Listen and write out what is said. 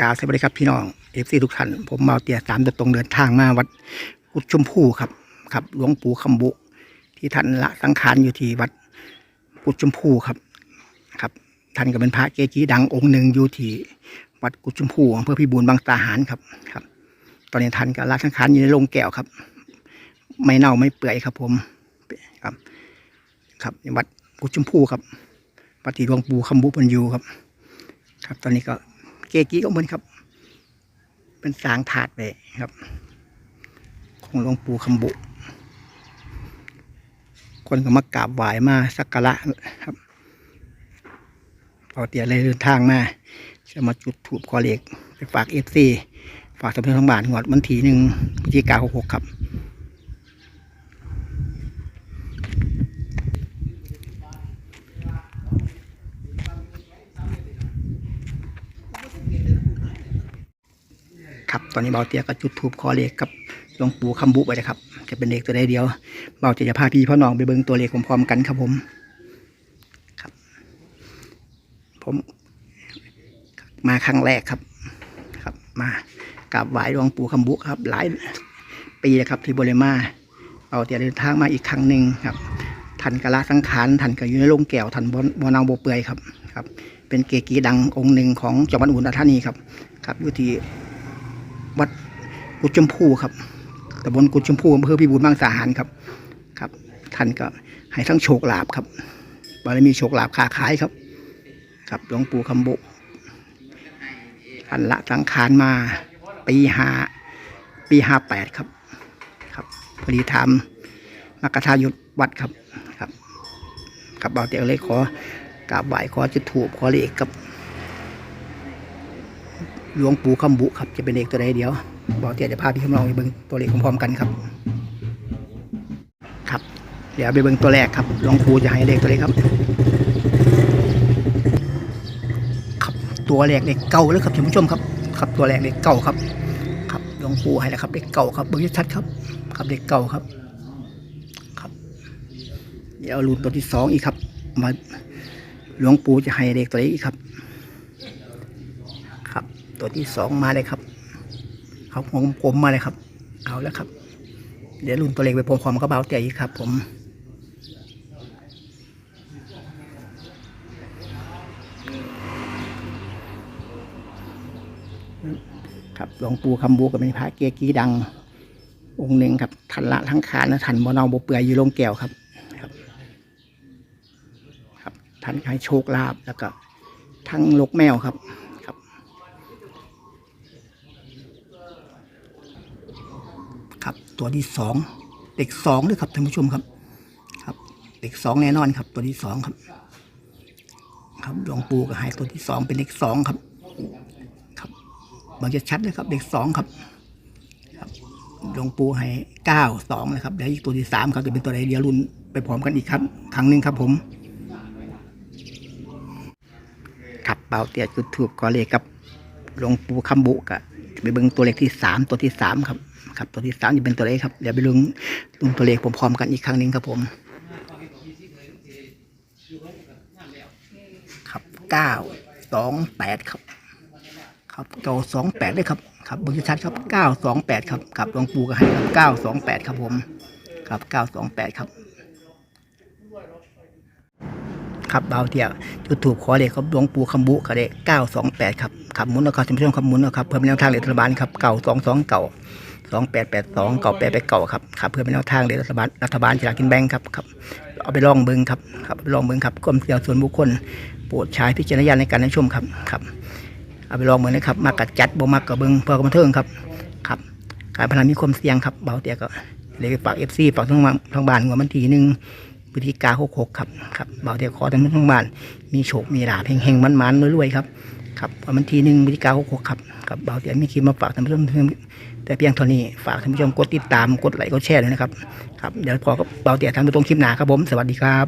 กาสวัสดีครับพี่น้องเอฟซีทุกท่านผมมาเตียสามตรงเดินทางมาวัดกุดชมพู่ครับครับหลวงปู่คำบุ ที่ท่านละสังขารอยู่ที่วัดกุดชมพู่ครับครับ ท่านก็เป็นพระเกจิดังองค์หนึ่งอยู่ที่วัดกุดชมพู่อำเภอพิบูลบางตาหารครับครับ ตอนนี้ท่านก็ละสังขารอยู่ในโรงแก้วครับ ไม่เน่าไม่เปื่อยครับ ผมครับ ครับวัดกุดชมพู่ครับวัดที่หลวงปู่คำบุปันอยู่ครับ ครับตอนนี้ก็ เกจิก็เหมือนครับ เป็นสางถาดไปครับ ของหลวงปู่คำบุ คนก็มากราบไหว้มาสักการะครับพอเตียเลยเดินทางมาจะมาจุดถูกคอเล็กไปฝากเอฟซีฝากสำนักทางบ้านงวดวันที่หนึ่งพฤศจิกาหกหกครับ ครับตอนนี้เบาเตียก็จุดถูกคอเล็กกับหลวงปู่คำบุไปนะครับ จะเป็นเลขตัวใดเดียวเบาจะจะพาพี่พ่อน้องไปเบิ่งตัวเลขพร้อมๆกันครับผมครับ ผมมาครั้งแรกครับครับ มากราบไหว้หลวงปู่คำบุครับ หลายปีแล้วครับที่บริมาเอาเตียเดินทางมาอีกครั้งหนึ่งครับทันกะละสังขารทันก็อยู่ในโรงแก้วทันบนบนางโบเปื่อยครับครับ เป็นเกกีดังองค์หนึ่งของจังหวัดอุดรธานีครับครับอยู่ที่ วัดกุดชมพูครับตำบลกุดชมพูอำเภอพิบูลบางสาหารครับครับ ท่านก็ให้ทั้งโชคลาภครับบารมีโชคลาภค้าขายครับ ครับหลวงปู่คำบุท่านละสังขารมาปีห้าปีห้าแปดครับ ครับพอดีทำมกกทายุทธวัดครับครับกับเบาเตียงเลยขอกราบไหว้ขอจุดถูกขอเลขกับ หลวงปู่คำบุครับจะเป็นเลขตัวใดเดียวบอกเดี๋ยจะพาพี่คำลองไปเบิ่งตัวเลขพร้อมๆกันครับครับ เดี๋ยวไปเบิ่งตัวแรกครับหลวงปู่จะให้เลขตัวเลขครับครับตัวแรกเลขเก่าเลยครับท่านผู้ชมครับครับตัวแรกเลขเก่าครับ ครับหลวงปู่ให้แล้วครับเลขเก่าครับเบิ่งชัดครับ ครับเลขเก่าครับ ครับ เดี๋ยวลุ้นตัวที่สองอีกครับ มาหลวงปู่จะให้เลขตัวเลขอีกครับ ตัวที่สองมาเลยครับเขาของผมมาเลยครับ เอาแล้วครับ เดี๋ยวรุ่นตัวเล็กไปพร้อมกับเบาเตียอีกครับ ผมครับหลวงปู่คำบูก็เป็นพระเกกีดัง องค์หนึ่งครับทันละทั้งขานและทันบเนาบเปื่อยอยู่ลงแก้วครับ ครับ ครับท่านให้โชคลาภแล้วก็ทั้งลกแมวครับ ครับ ครับ ตัวที่สองเด็กสองด้วยครับท่านผู้ชมครับ ครับ เด็กสองแน่นอนครับ ตัวที่สองครับ ครับหลวงปู่ก็ให้ตัวที่สองเป็นเด็กสองครับ ครับบางจะชัดเลยครับ เด็กสองครับครับหลวงปู่ให้เก้าสองนะครับเดี๋ยวอีกตัวที่สามครับจะเป็นตัวใดเดียรุ่นไปพร้อมกันอีกครับครั้งหนึ่งครับผมครับเบาเตียจุดถูกกอเลขกับหลวงปู่คำบุกะไปเบิ่งตัวเลขที่สามตัวที่สามครับ ครับตัวที่สามจะเป็นตัวเลขครับเดี๋ยวไปลุงลุงตัวเลขพร้อมกันอีกครั้งหนึ่งครับผมครับเก้าสองแปดครับ ครับเก้าสองแปดเลยครับครับเบิ่งชัดครับเก้าสองแปดครับครับหลวงปู่ก็ให้ครับเก้าสองแปดครับผม ครับเก้าสองแปดครับครับเบาเทียจุดถูกขอเลขครับหลวงปู่คำบุก็ได้เก้าสองแปดครับขับมุนเอาครับท่านผู้ชมขับมุนเอาครับเพิ่มแนวทางเลขรัฐบาลครับเก่าสองสองเก่า สองแปดแปดสองเก่าแปดแปดเก่าครับครับเพื่อเป็นแนวทางเลขรัฐบาลรัฐบาลจากกินแบงครับครับเอาไปลองเบิ้งครับครับเอาไปลองเบิ้งครับก้มเที่ยวส่วนบุคคลโปรดใช้พิจารณญาณในการรับชมครับครับเอาไปลองเบิ้งนะครับมากัดจัดบ่มากกับเบิ้งเพื่อกบันเทิงครับครับการพนันมีความเสี่ยงครับเบาเตี้ยก็เลยฝากเอฟซีฝากทั้งบ้านทั้งบ้านหัวมันทีหนึ่งพฤศจิกาหกหกครับครับบ่าวเดียวขอทั้งทั้งบ้านมีโชคมีลาภเฮงๆมันๆรวยๆครับ ครับวันที่หนึ่งพฤศจิกาหกหกครับครับเบาเตียวมีคลิปมาฝากท่านผู้ชมแต่เพียงเท่านี้ฝากท่านผู้ชมกดติดตามกดไลค์กดแชร์เลยนะครับครับเดี๋ยวพอกับบ่าเตียวทำไปตรงคลิปหนาครับผมสวัสดีครับ